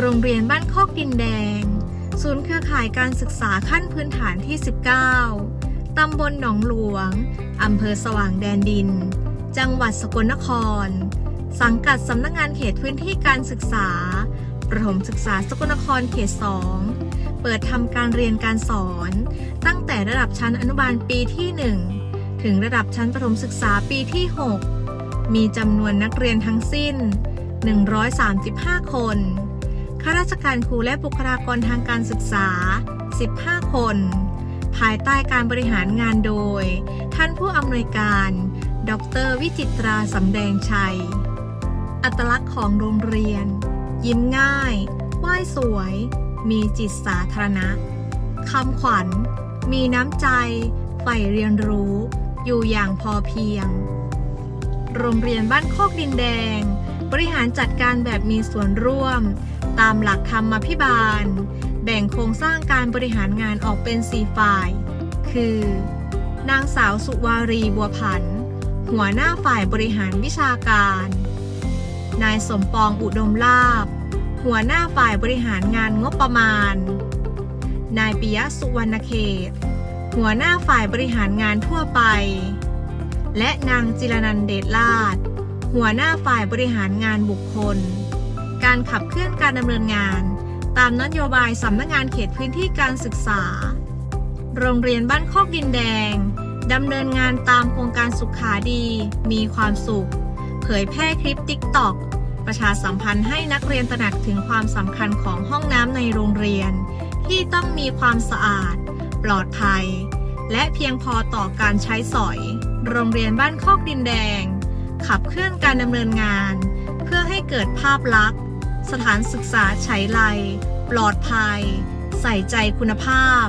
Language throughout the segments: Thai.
โรงเรียนบ้านโคกดินแดง ศูนย์เครือข่ายการศึกษาขั้นพื้นฐานที่ 19 ตำบลหนองหลวง อำเภอสว่างแดนดิน จังหวัดสกลนคร สังกัดสำนักงานเขตพื้นที่การศึกษา ประถมศึกษาสกลนครเขต 2 เปิดทำการเรียนการสอน ตั้งแต่ระดับชั้นอนุบาลปีที่ 1 ถึงระดับชั้นประถมศึกษาปีที่ 6 มีจำนวนนักเรียนทั้งสิ้น 135 คน ข้าราชการครูและบุคลากรทางการศึกษา 15 คน ภายใต้การบริหารงานโดย ท่านผู้อำนวยการ ดร วิจิตราสำแดงชัย อัตลักษณ์ของโรงเรียน ยิ้มง่าย ไหว้สวย มีจิตสาธารณะคำขวัญ มีน้ำใจใฝ่เรียนรู้ อยู่อย่างพอเพียง โรงเรียนบ้านโคกดินแดง บริหารจัดการแบบมีส่วนร่วม ตามหลักธรรมพิบาล แบ่งโครงสร้างการบริหารงานออกเป็น4ฝ่าย คือ นางสาวสุวารีบัวผัน หัวหน้าฝ่ายบริหารวิชาการ นายสมปองอุดมลาบ หัวหน้าฝ่ายบริหารงานงบประมาณ นายปิยะสุวรรณเขต หัวหน้าฝ่ายบริหารงานทั่วไป และนางจิรนันเดชลาด หัวหน้าฝ่ายบริหารงานบุคคล การขับเคลื่อนการดำเนินงาน ตามนโยบายสำนักงานเขตพื้นที่การศึกษา โรงเรียนบ้านโคกดินแดงดำเนินงานตามโครงการสุขาดี มีความสุข เผยแพร่คลิปติ๊กต็อกประชาสัมพันธ์ให้นักเรียนตระหนักถึงความสำคัญของห้องน้ำในโรงเรียน ที่ต้องมีความสะอาด ปลอดภัย และเพียงพอต่อการใช้สอย โรงเรียนบ้านโคกดินแดง ขับเคลื่อนการดำเนินงาน เพื่อให้เกิดภาพลักษณ์ สถานศึกษาใช้ไลปลอดภัย ใส่ใจคุณภาพ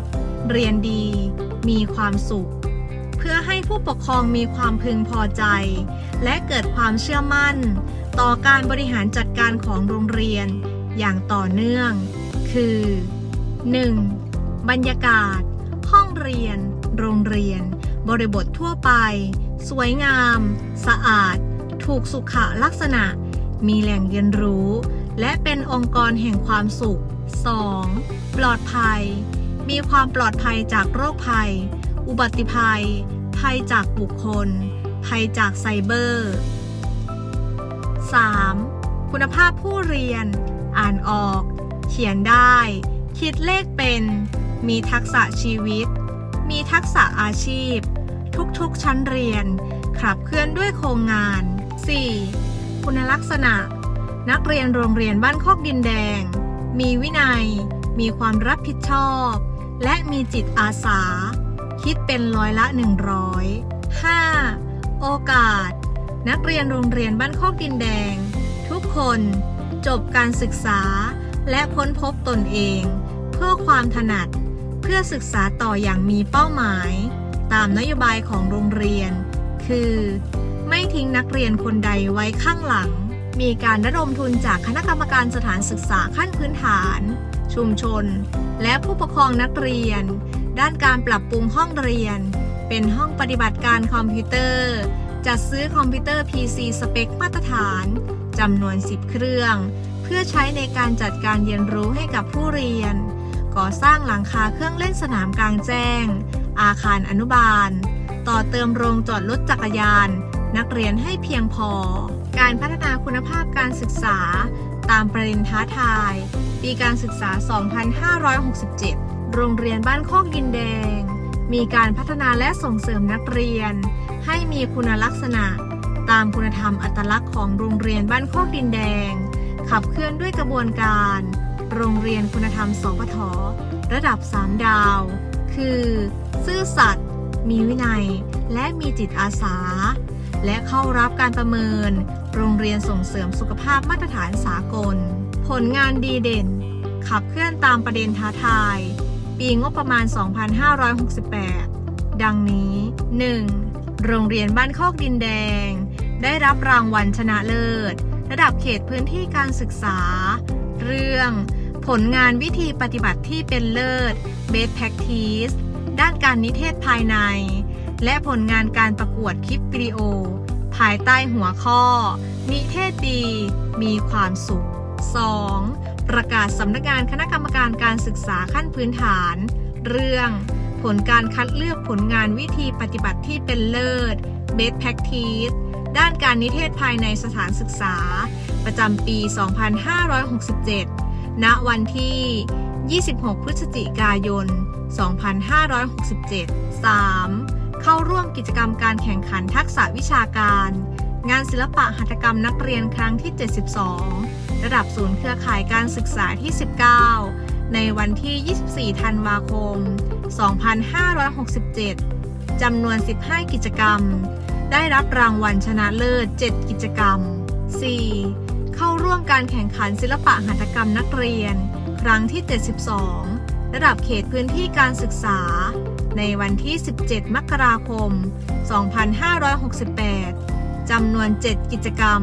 เรียนดี มีความสุข เพื่อให้ผู้ปกครองมีความพึงพอใจ และเกิดความเชื่อมั่น ต่อการบริหารจัดการของโรงเรียนอย่างต่อเนื่อง คือ 1. บรรยากาศ ห้องเรียน โรงเรียน บริบททั่วไป สวยงาม สะอาด ถูกสุขลักษณะ มีแหล่งเรียนรู้ และเป็นองค์กรแห่งความสุข 2. ปลอดภัย มีความปลอดภัยจากโรคภัย อุบัติภัย ภัยจากบุคคล ภัยจากไซเบอร์ 3. คุณภาพผู้เรียน อ่านออก เขียนได้ คิดเลขเป็น มีทักษะชีวิต มีทักษะอาชีพ ทุกๆชั้นเรียน ขับเคลื่อนด้วยโครงงาน 4. คุณลักษณะ นักเรียนโรงเรียนบ้านโคกดินแดง มีวินัย มีความรับผิดชอบ และมีจิตอาสา คิดเป็นร้อยละ 100 5. โอกาส นักเรียนโรงเรียนบ้านโคกดินแดง ทุกคนจบการศึกษา และค้นพบตนเอง เพื่อความถนัด เพื่อศึกษาต่ออย่างมีเป้าหมาย ตามนโยบายของโรงเรียน คือ ไม่ทิ้งนักเรียนคนใดไว้ข้างหลัง มีการระดมทุนจากคณะกรรมการสถานศึกษาขั้นพื้นฐาน ชุมชน และผู้ปกครองนักเรียน ด้านการปรับปรุงห้องเรียน เป็นห้องปฏิบัติการคอมพิวเตอร์ จัดซื้อคอมพิวเตอร์ PC สเปคมาตรฐานจำนวน 10 เครื่อง เพื่อใช้ในการจัดการเรียนรู้ให้กับผู้เรียน ก่อสร้างหลังคาเครื่องเล่นสนามกลางแจ้ง อาคารอนุบาล ต่อเติมโรงจอดรถจักรยาน นักเรียนให้เพียงพอ การพัฒนาคุณภาพการศึกษา ตามประเด็นท้าทาย ปีการศึกษา 2567 โรงเรียนบ้านโคกดินแดง มีการพัฒนาและส่งเสริมนักเรียน ให้มีคุณลักษณะ ตามคุณธรรมอัตลักษณ์ของโรงเรียนบ้านโคกดินแดง ขับเคลื่อนด้วยกระบวนการ โรงเรียนคุณธรรมสปทระดับ 3 ดาว คือ ซื่อสัตย์มีวินัย และมีจิตอาสา และเข้ารับการประเมิน โรงเรียนส่งเสริมสุขภาพมาตรฐานสากล ผลงานดีเด่น ขับเคลื่อนตามประเด็นท้าทาย ปีงบประมาณ 2568 ดังนี้ 1. โรงเรียนบ้านโคกดินแดง ได้รับรางวัลชนะเลิศ ระดับเขตพื้นที่การศึกษา เรื่อง ผลงานวิธีปฏิบัติที่เป็นเลิศ Best Practice ด้านการนิเทศภายใน และผลงานการประกวดคลิปวิดีโอ ภายใต้หัวข้อ นิเทศดี มีความสุข 2. ประกาศสำนักงานคณะกรรมการการศึกษาขั้นพื้นฐาน เรื่อง ผลการคัดเลือกผลงานวิธีปฏิบัติที่เป็นเลิศ Best Practice ด้านการนิเทศภายในสถานศึกษา ประจำปี 2567 ณ วันที่ 26 พฤศจิกายน 2567 3. เข้าร่วมกิจกรรมการแข่งขันทักษะวิชาการ งานศิลปะหัตถกรรมนักเรียนครั้งที่ 72 ระดับศูนย์เครือข่ายการศึกษาที่ 19 ในวันที่ 24 ธันวาคม 2567 จำนวน 15 กิจกรรม ได้รับรางวัลชนะเลิศ 7 กิจกรรม 4. เข้าร่วมการแข่งขันศิลปะหัตถกรรมนักเรียน ครั้งที่ 72 ระดับเขตพื้นที่การศึกษา ในวันที่ 17 มกราคม 2568 จำนวน 7 กิจกรรม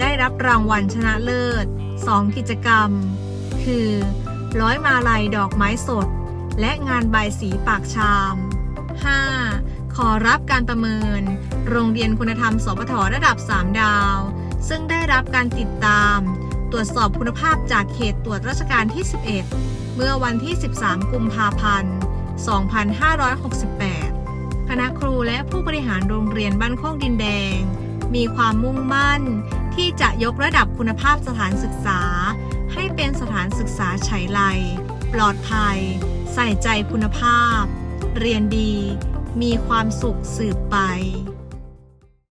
ได้รับรางวัลชนะเลิศ 2 กิจกรรม คือ ร้อยมาลัยดอกไม้สด และงานใบสีปากชาม 5. ขอรับการประเมิน โรงเรียนคุณธรรมสปทระดับ 3 ดาว ซึ่งได้รับการติดตาม ตรวจสอบคุณภาพจากเขตตรวจราชการที่ 11 เมื่อวันที่ 13 กุมภาพันธ์ 2568 คณะครูและผู้บริหารโรงเรียนบ้านโคกดินแดง มีความมุ่งมั่นที่จะยกระดับคุณภาพสถานศึกษา ให้เป็นสถานศึกษาไฉไลปลอดภัย ใส่ใจคุณภาพ เรียนดี มีความสุขสืบไป